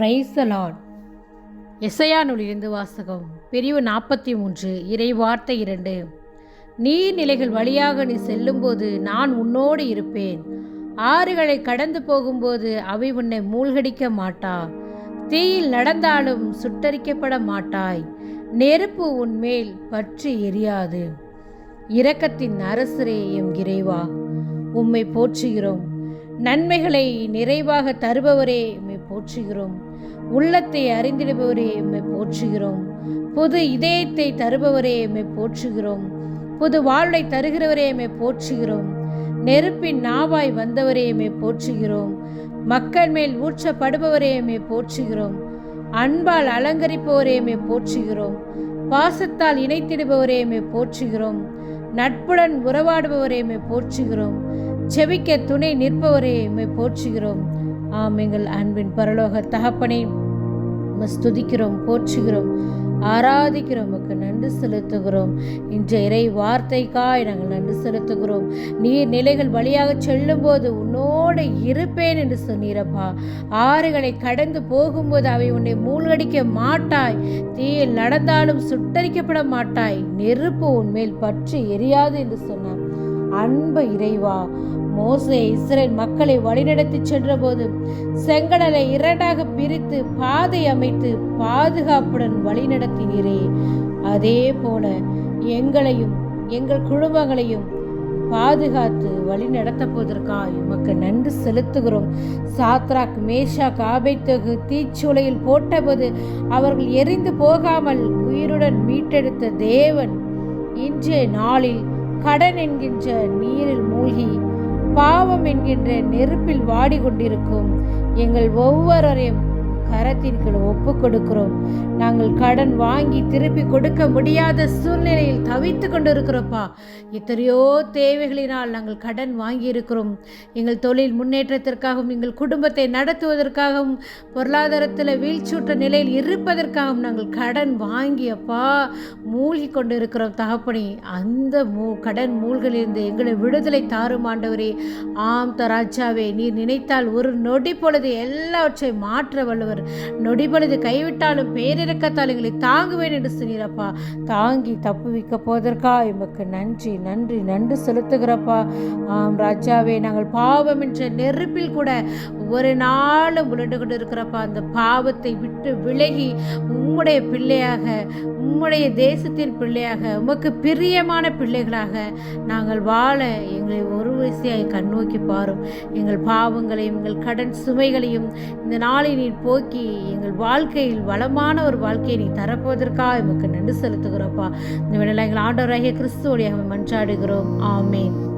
பிரைசலாட் எசையா நூலிலிருந்து வாசகம் பிரிவு நாற்பத்தி மூன்று இறை வார்த்தை இரண்டு. நீர்நிலைகள் வழியாக நீ செல்லும்போது நான் உன்னோடு இருப்பேன். ஆறுகளை கடந்து போகும்போது அவை உன்னை மூழ்கடிக்க மாட்டா. தீயில் நடந்தாலும் சுட்டரிக்கப்பட மாட்டாய். நெருப்பு உன்மேல் பற்றி எரியாது. இரக்கத்தின் அரசரே எம் இறைவா. உம்மை போற்றுகிறோம். நன்மைகளை நிறைவாக தருபவரே உம்மை போற்றுகிறோம். உள்ளத்தை அறிந்திடுபவரே உம்மை போற்றுகிறோம். புது இதயத்தை தருபவரே உம்மை போற்றுகிறோம். புது வாழ்வை தருகிறவரே உம்மை போற்றுகிறோம். நெருப்பின் நாவாய் வந்தவரே உம்மை போற்றுகிறோம். மக்கள் மேல் ஊற்றப்படுபவரே உம்மை போற்றுகிறோம். அன்பால் அலங்கரிப்பவரே உம்மை போற்றுகிறோம். பாசத்தால் இணைத்திடுபவரே உம்மை போற்றுகிறோம். நட்புடன் உறவாடுபவரே உம்மை போற்றுகிறோம். செவிக்க துணை நிற்பவரே உம்மை போற்றுகிறோம். ஆம் எங்கள் அன்பின் பரலோக தகப்பனே ஸ்துதிக்கிறோம் போற்றுகிறோம் ஆராதிக்கிறோம் உமக்கு நன்றி செலுத்துகிறோம். இன்றைய இறை வார்த்தைக்காய் நாங்கள் நன்றி செலுத்துகிறோம். நீர் நிலைகள் வழியாக செல்லும்போது உன்னோடு இருப்பேன் என்று சொன்னீரப்பா. ஆறுகளை கடந்து போகும்போது அவை உன்னை மூழ்கடிக்க மாட்டாய். தீயில் நடந்தாலும் சுட்டரிக்கப்பட மாட்டாய். நெருப்பு உன்மேல் பற்றி எரியாது என்று சொன்னார். அன்பு இறைவா மோசே இஸ்ரேல் மக்களை வழிநடத்தி சென்றபோது செங்கடலை இரண்டாக பிரித்து பாதை அமைத்து பாதுகாப்புடன் வழிநடத்தினீரே. அதே போல எங்களையும் எங்கள் குடும்பங்களையும் பாதுகாத்து வழி நடத்தப்போவதற்காக உமக்கு நன்றி செலுத்துகிறோம். சாத்ராக் மேஷா ஆபைத்தகு தீச்சூளையில் போட்டபோது அவர்கள் எரிந்து போகாமல் உயிருடன் மீட்டெடுத்த தேவன் இன்றைய நாளில் கடன் என்கின்ற நீரில் மூழ்கி பாவம் என்கின்ற நெருப்பில் வாடிக்கொண்டிருக்கும். எங்கள் ஒவ்வொருவரையும் கரத்தின் கீழ் ஒப்பு கொடுக்கிறோம். நாங்கள் கடன் வாங்கி திருப்பி கொடுக்க முடியாத சூழ்நிலையில் தவித்து கொண்டிருக்கிறோப்பா எத்தனையோ தேவைகளினால் நாங்கள் கடன் வாங்கி இருக்கிறோம் எங்கள் தொழில் முன்னேற்றத்திற்காகவும் எங்கள் குடும்பத்தை நடத்துவதற்காகவும் பொருளாதாரத்தில் வீழ்ச்சியுற்ற நிலையில் இருப்பதற்காகவும் நாங்கள் கடன் வாங்கியப்பா மூழ்கி கொண்டு இருக்கிறோம் தகப்பனி அந்த மூ கடன் மூழ்கிலிருந்து எங்களை விடுதலை தாரும் ஆண்டவரே. ஆம் தராஜாவே நீர் நினைத்தால் ஒரு நொடி பொழுது எல்லாவற்றை மாற்ற வல்லவர். நொடி பொழுது கைவிட்டாலும் பேரிறக்கத்தால் எங்களை தாங்குவேன் என்று சொன்னீரப்பா. தாங்கி தப்புவிக்க போவதற்கா எமக்கு நன்றி நன்றி நன்றி செலுத்துகிறப்பா. ஆம் ராஜாவே நாங்கள் பாவம் என்ற நெருப்பில் கூட ஒவ்வொரு நாளும் உருண்டு கொண்டு இருக்கிறப்பா அந்த பாவத்தை விட்டு விலகி உம்முடைய பிள்ளையாக உம்முடைய தேசத்தின் பிள்ளையாக உமக்கு பிரியமான பிள்ளைகளாக நாங்கள் வாழ எங்களை ஒரு வயசியாய் கண்ணோக்கி பாரும். எங்கள் பாவங்களையும் எங்கள் கடன் சுமைகளையும் இந்த நாளை நீர் போக்கி எங்கள் வாழ்க்கையில் வளமான ஒரு வாழ்க்கையை நீ தரப்போவதற்காக எமக்கு நன்றி செலுத்துகிறோப்பா இந்த விடலை எங்கள் ஆண்டவராகிய கிறிஸ்துவோடைய மன்றாடுகிறோம். ஆமேன்.